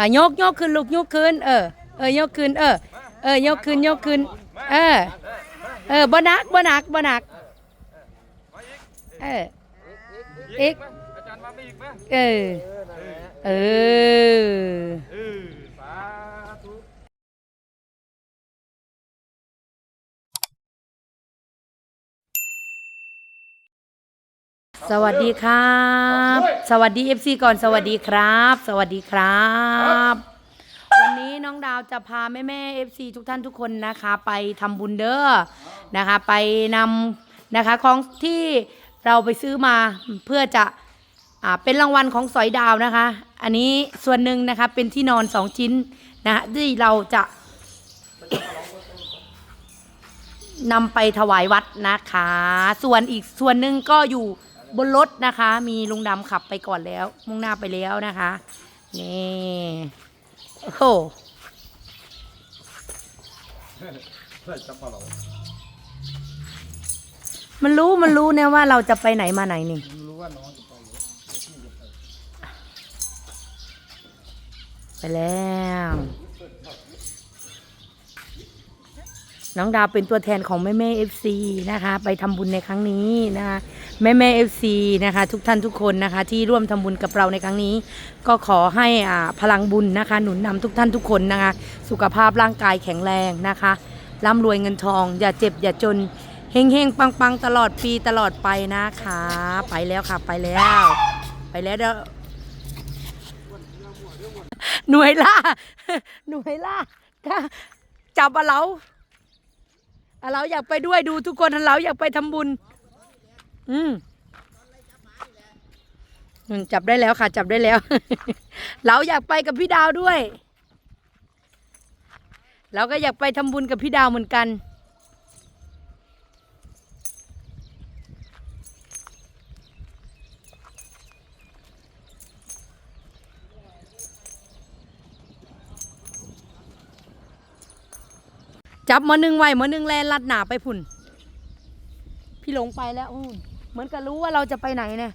อะยกยกขึ้นลูกยกขึ้นเออเออยกขึ้นเออเออยกขึ้นยกขึ้นเออเออบ่หนักบ่หนักบ่หนักเอออีกอาจารย์มาไม่อีกไหมเออเออ สวัสดีครับ สวัสดี FC ก่อนสวัสดีครับ สวัสดีครับ วันนี้น้องดาวจะพาแม่แม่ๆ FC ทุกท่านทุกคนนะคะ ไปทำบุญเด้อนะคะ ไปนำนะคะของที่เราไปซื้อมาเพื่อจะอ่าเป็นรางวัลของสอยดาวนะคะ อันนี้ส่วนหนึ่งนะคะเป็นที่นอนสองชิ้นนะคะที่เราจะนำไปถวายวัดนะคะ ส่วนอีกส่วนหนึ่งก็อยู่ บนรถนะคะ มีลุงดำขับไปก่อนแล้ว มุ่งหน้าไปแล้วนะคะ นี่โอ้โหมันรู้มันรู้เนี่ยว่าเราจะไปไหนมาไหนนี่รู้ว่าน้องจะไปไปแล้ว น้องดาวเป็นตัวแทนของแม่แม่เอฟซีนะคะ ไปทำบุญในครั้งนี้นะคะ แม่แม่เอฟซีนะคะ ทุกท่านทุกคนนะคะ ที่ร่วมทำบุญกับเราในครั้งนี้ ก็ขอให้อ่าพลังบุญนะคะ หนุนนำทุกท่านทุกคนนะคะ สุขภาพร่างกายแข็งแรงนะคะร่ำรวยเงินทอง อย่าเจ็บอย่าจนเฮงเฮงปังปังตลอดปีตลอดไปนะคะ ไปแล้วค่ะไปแล้ว ไปแล้วเด้อหน่วยล่าหน่วยล่าจับอเราอเราอยากไปด้วยดูทุกคนอเราอยากไปทำบุญ อืมจับได้แล้วค่ะ จับได้แล้ว เราอยากไปกับพี่ดาวด้วย เราก็อยากไปทำบุญกับพี่ดาวเหมือนกัน จับมอหนึ่งไว้มอหนึ่งแลนลัดหนาไปพุ่น พี่หลงไปแล้วอู้ เหมือนกับรู้ว่าเราจะไปไหนเนี่ย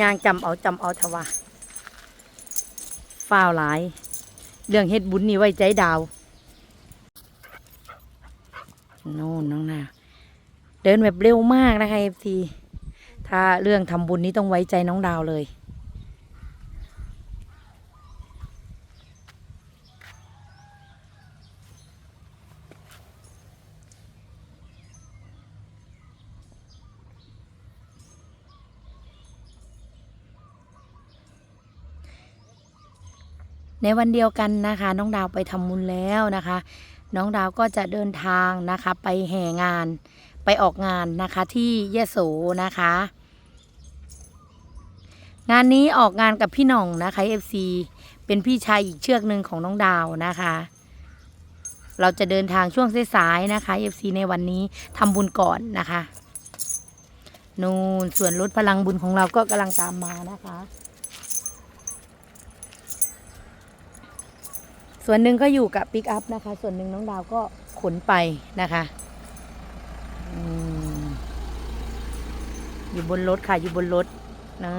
ยางจำเอาจำเอาทว่าฝ้าวหลาย เรื่องเฮ็ดบุญนี่ไว้ใจดาวโน่นน้องนาเดินแบบเร็วมากนะคะเอฟซีถ้าเรื่องทำบุญนี้ต้องไว้ใจน้องดาวเลย ในวันเดียวกันนะคะ น้องดาวไปทำบุญแล้วนะคะ น้องดาวก็จะเดินทางนะคะ ไปแห่งานไปออกงานนะคะที่ยะโสนะคะ งานนี้ออกงานกับพี่หน่องนะคะ FC เป็นพี่ชายอีกเชือกหนึ่งของน้องดาวนะคะ เราจะเดินทางช่วงสายๆนะคะ FC ในวันนี้ทำบุญก่อนนะคะ นู่นส่วนรถพลังบุญของเราก็กำลังตามมานะคะ ส่วนหนึ่งก็อยู่กับปิกอัพนะคะ ส่วนหนึ่งน้องดาวก็ขนไปนะคะอืมอยู่บนรถค่ะ อยู่บนรถนะ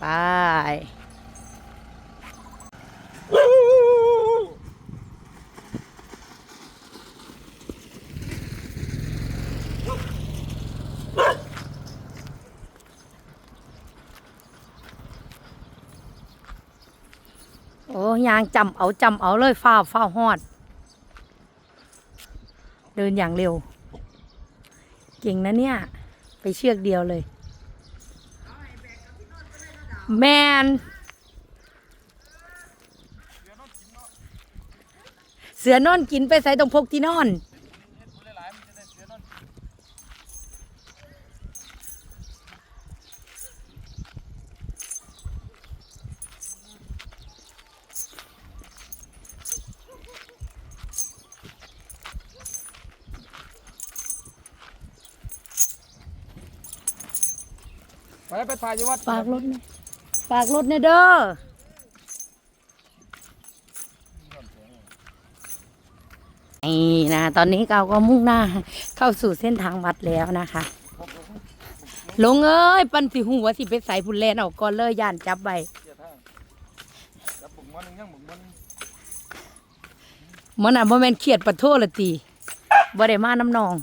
ไป โอ้ ยางจำเอาจำเอาเลยฟ้าฟ้าวฮอด เดินอย่างเร็ว เก่งนะเนี่ย ไปเชือกเดียวเลย แมนเสือนอนกินไปใส่ตรงพกที่นอน ไปถ่ายอยู่วัดฝากรถเนี่ยฝากรถเนี่ยเด้อนี่นะตอนนี้เราก็มุ่งหน้าเข้าสู่เส้นทางวัดแล้วนะคะ ลงเอ้ย ปันสิหัวสิไปใส่พุ่นแลนออกก่อนเลยย่านจับใบเกียร์ทางจับบุกมันหนึ่งยังบุกมันหนึ่งมันอะบ่แม่นเครียดปะโทละตีบ่ได้มาน้ำนอง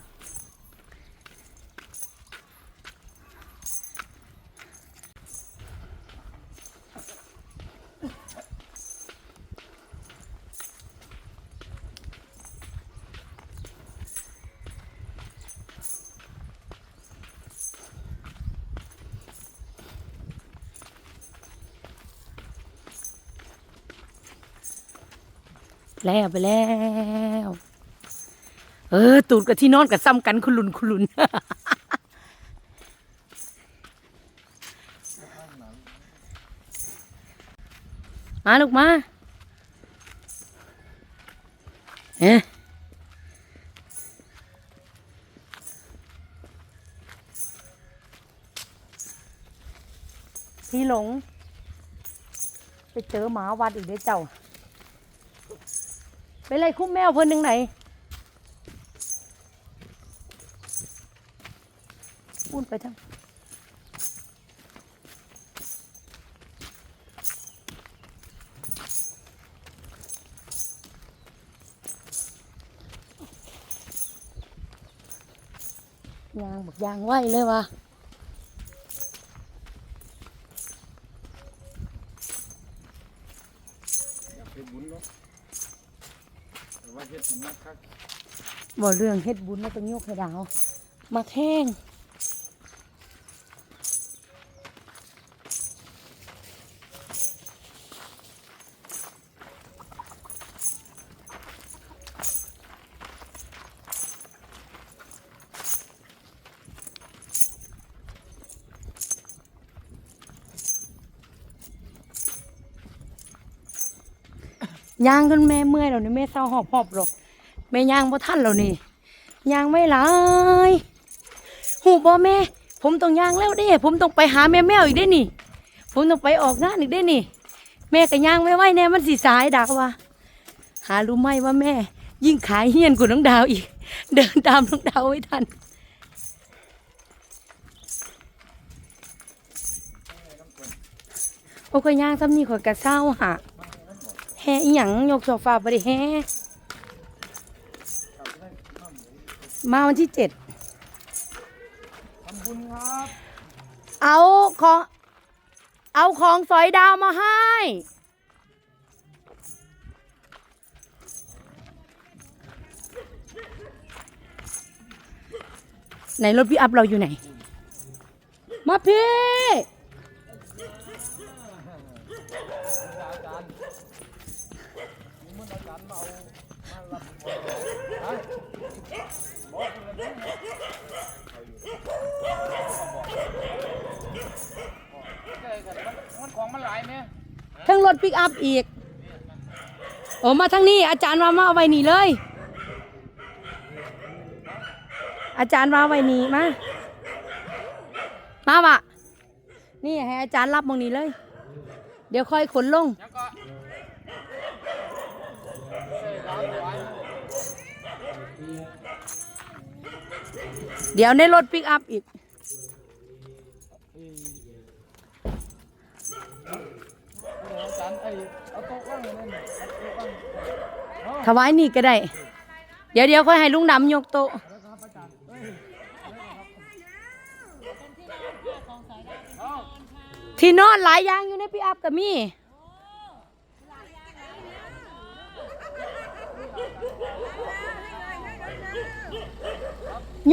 แล้วไปแล้ว เออ ตูดกับที่นอนกับซ้ำกันคุณลุนคุณลุนมาลูกมาเอ๊ะพี่หลง ไปเจอหมาวัดอีกเด้อเจ้า ไปไล่คุ้มแมวเพิ่นหนึ่งไหนพูดไปทั้งยางบักยางไหวเลยวะ อยากเป็นบุญเนาะแต่ว่าเฮ็ดสำนักคัก บ่เรื่องเฮ็ดบุญแล้วต้องยกให้ดาวมาแข้งย่างจนแม่เมื่อยแล้วนี่แม่เศร้าหอบหอบหรอก แม่ย่างบ่ทันแล้วนี่ย่างไม่หลายหูบ่แม่ ผมต้องย่างแล้วเด้ ผมต้องไปหาแม่แมวอีกได้นี่ ผมต้องไปออกงานอีกได้นี่ แม่ก็ย่างไม่ไหวแน่มันสิสายดักว่า หารู้ไหมว่าแม่ ยิ่งขายเฮี้ยนกว่าน้องดาวอีก เดินตามน้องดาวไม่ทันโอ้ก็ย่างซ้ำนี่ข่อยกะเศร้าหะแห่อีหยังยกโซฟาบ่ได้แห่ มาวันที่เจ็ดทำบุญครับ เอาของ เอาของสอยดาวมาให้ ไหนรถพี่อัพเราอยู่ไหน มาพี่ อาจารย์มีมันอาจารย์มาเอามารับฮะบอกคุณเลยนะใช่ครับมันมันของมันหลายเนี่ย ทั้งรถปิก อีกโอ้มาทั้งนี้ อาจารย์มามาเอาไว้นี่เลย อาจารย์มาเอาไว้นี่มา มาวะนี่ให้อาจารย์รับมองนี้เลย เดี๋ยวค่อยขนลง เดี๋ยวในรถปิกอัพอีกาจารย์ไอ้เอาโต๊ะว่างเลยนั่นเอาโต๊ะว่างถวายนี่ก็ได้ เดี๋ยวเดี๋ยวค่อยให้ลุงดำยกโต๊ะที่นอนหลายอย่างอยู่ในปิกอัพกับมี่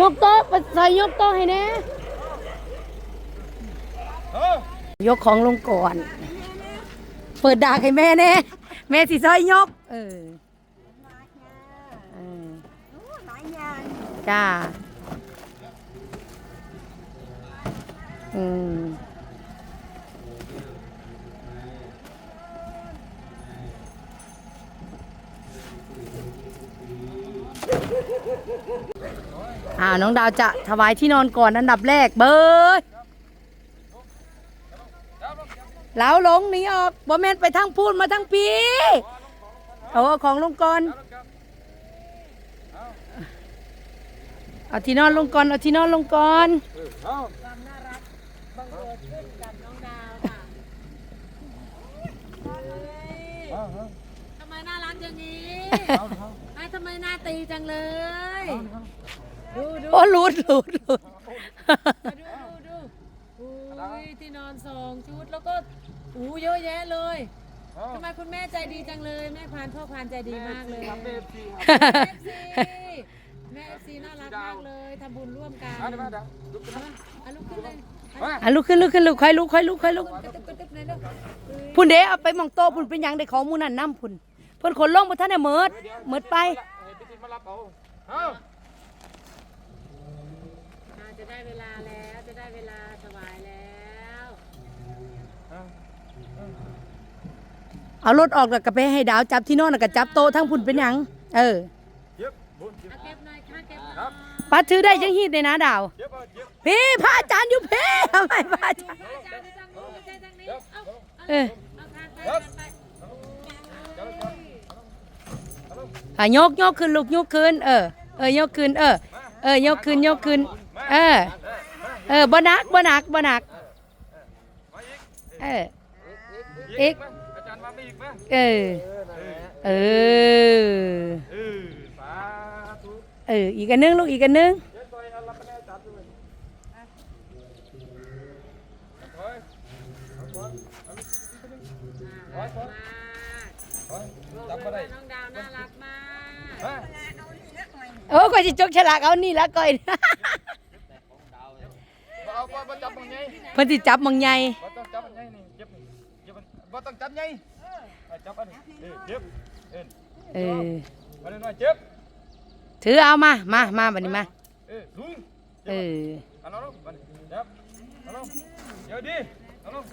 ยกโต๊ะไปใส่ยกโต๊ะให้แน่เออยกของลงก่อน เปิดดาให้แม่แน่แม่สิซอยยก เออเออจ้าอืมอ่าน้องดาวจะถวายที่นอนก่อนอันดับแรกเบอร์ เห ลาหลงหนีออกบ่แม่นไปทางพูดมาทางปีเอาเอาของลงก่อนเอาแล้วครับเอาที่นอนลงก่อนเอาที่นอนลงก่อนเออเอาความน่ารักบังเกิดขึ้นกับน้องดาวค่ะเฮ้ยเอาเอาทำไมน่ารักอย่างนี้เอาเอาไอ้ทำไมหน้าตีจังเลยดูดูโอ้หลุดหลุดหลุดดูดูดูอุ้ยที่นอนสองชุดแล้วก็ อู้เยอะแยะเลยเอาทำไมคุณแม่ใจดีจังเลย แม่พานพ่อพานใจดีมากเลยครับแม่เอฟซีครับเอฟซีแม่เอฟซีน่ารักมากเลยทำบุญร่วมกันเอาเดี๋ยวมาเดี๋ยวลุกขึ้นมาเอาลุกขึ้นเลยมาอะลุกขึ้นลุกขึ้นลุกค่อยลุกค่อยลุกค่อยลุกกระตุกกระตุกเลยลูกเอ้ยพุ่นเด้เอาไปหมองโตะพุ่นเป็นหยังได้ของหมูนั่นน้ำพุ่นเพิ่นขนลงบ่ทันได้เมิดเมิดไปให้พี่ติดมารับเอาเอาอ่าจะได้เวลาแล้วจะได้เวลาถวายแล้ว เอา เอารถออกแล้วก็ไปให้ดาวจับที่นอนแล้วก็จับโตะทั้งพุ่นเป็นหยัง เออเย็บบุญเย็บครับปัดถือได้จังฮีดเลยนะดาว เย็บเอาเย็บพี่พระอาจารย์อยู่เพ่ทำไมพระอาจารย์อาจารย์ทางนู้นอาจานเอาเออเอาทานไปทานไปเดี๋ยวเดี๋ยวเอาลงอะยกยกขึ้นลูกยกขึ้น เออ เออยกขึ้น เออ เออยกขึ้นยกขึ้น เออ เออบ่หนักบ่หนักบ่หนักมาอีกเอออีก เออ เออ เออสาธุเออ อีกอันนึงลูกอีกอันนึงเดี๋ยวต่อยเอารับไปแน่จัดด้วยถอยถอยถอยถอยถอยถอยจับมาได้น้องดาวน่ารักมากมาโอ้ก็สิจกฉลากเอานี่ละก่อยเอาบ่บ่จับมึงไงเพิ่นสิจับมังใหญ่บ่ต้องจับมันไงนี่เจ็บนี่เจ็บมันบ่ต้องจับไงเอา จับอันนี้เออเจ็บเอ็นเออมาเลยหน่อยเจ็บถือเอามา มามาบัดนี้มา เออลุงเออเอาลงมาดิจับเอาลงเดี๋ยวดิเอาลง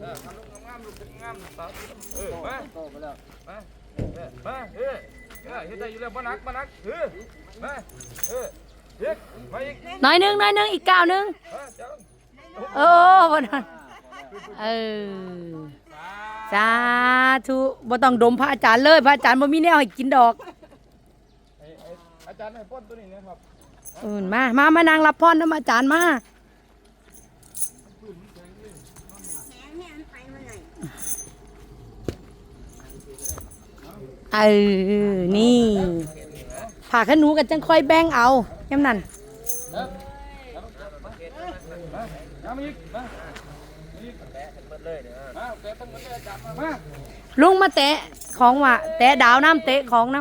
เออเอาลงงามๆลูกงามๆสาธุเออมามาเออมาเออเออเฮ็ดได้อยู่แล้วบ่หนักบ่หนักเออมาเออเฮ็ดมาอีกน้อยหนึงน้อยหนึงอีกก้าวหนึงมาจับโอ้บ่นอนเออ สาธุบ่ต้องดมพระอาจารย์เลย พระอาจารย์บ่มีแนวให้กินดอกไอ้ไอ้อาจารย์ให้ป้อนตัวนี้นะครับอืนมา มามานางรับพรนำอาจารย์มาเออ นี่ผ่าขนูกันจังค่อยแบ่งเอาย้ำนั่นมาน้ำอีก มาอีกแตะเปิดเลยเด้อมาแตะตั้งหมดเลยอาจารย์มามาลุงมาแตะของว่ะแตะดาวน้ำเตะของน้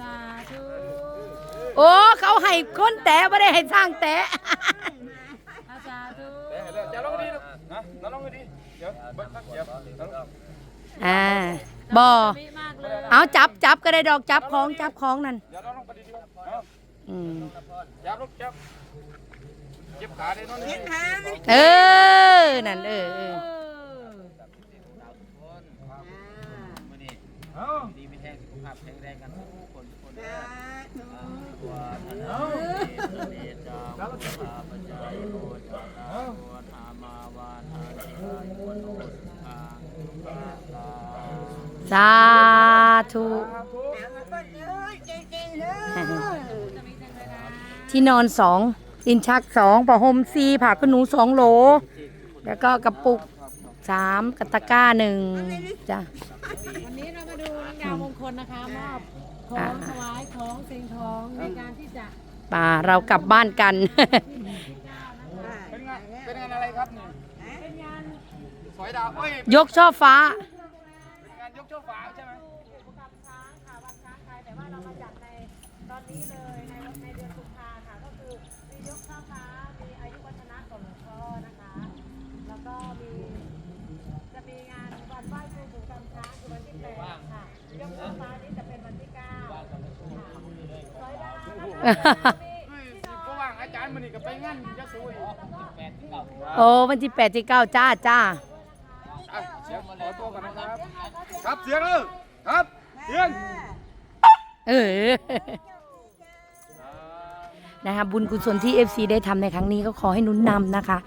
สาธุำโอ้เขาให้คนแตะไม่ได้ให้สร้างแตะอาสาธุแตะให้แล้วจะลงดีลูกนะน้ำลงดีเดี๋ยวเบิ้ลเดี๋ยวน้ำลงอ่าบอมิมากเลยเอาจับจับก็ได้ดอกจับของจับของนั่นเดี๋ยวน้ำลงไปดีๆเอาอืมจับลูกจับ เจ็บขาได้น้องนี่เออ นั่นเออเออเอาดีมีแรงสุขภาพแข็งแรงกันทุกคนทุกคนนะตัวท่านเอาเดชจาพุทธาปัจจายโกจาตาโกธามาวาทานิกายโกโนสุขังปะลาสาธุที่นอนสอง ดินชักสองผ้าห่มสี่ผ้าขนหนูสองโหล แล้วก็กระปุกสามกระตะกร้าหนึ่งจ้ะ วันนี้เรามาดูน้องดาวมงคลนะคะมอบขออ่างถวายของสิ่งของในการที่จะป่าเรากลับบ้านกัน เป็นไงเป็นงานอะไรครับนี่เป็นงานสอยดาวเอ้ยยกช่อฟ้า เป็นงานยกช่อฟ้าใช่ไหม ประกรรมช้างค่ะวันช้างไทยแต่ว่าเรามาจัดในตอนนี้เลยในวันในเดือนกุมภาค่ะก็คือมียกข้าวฟ้ามีอายุวัฒนะของหลวงพ่อนะคะ แล้วก็มีจะมีงานวันไหว้ครูปู่กำช้างคือวันที่แปดค่ะ ยกข้าวฟ้านี้จะเป็นวันที่เก้าค่ะสวยดา วนะคะมีเฮ้ยสิก็ว่างอาจารย์มันนี่ก็ไปงานยะโสอีกโอ้วันที่แปดที่เก้าจ้าจ้าอะเสียงขอตัวก่อนนะครับ ครับเสียงเออครับ เสียง เออ นะคะบุญกุศลที่ FC ได้ทำในครั้งนี้ก็ขอให้หนุนนำนะคะ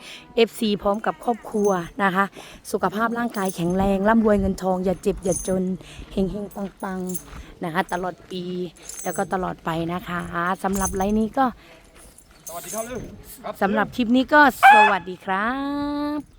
FC พร้อมกับครอบครัวนะคะ สุขภาพร่างกายแข็งแรงร่ำรวยเงินทอง อย่าเจ็บ อย่าจนเฮงเฮงปังปังๆนะคะ ตลอดปีแล้วก็ตลอดไปนะคะสำหรับไลน์นี้ก็สวัสดีครับลือครับสำหรับคลิปนี้ก็สวัสดีครับ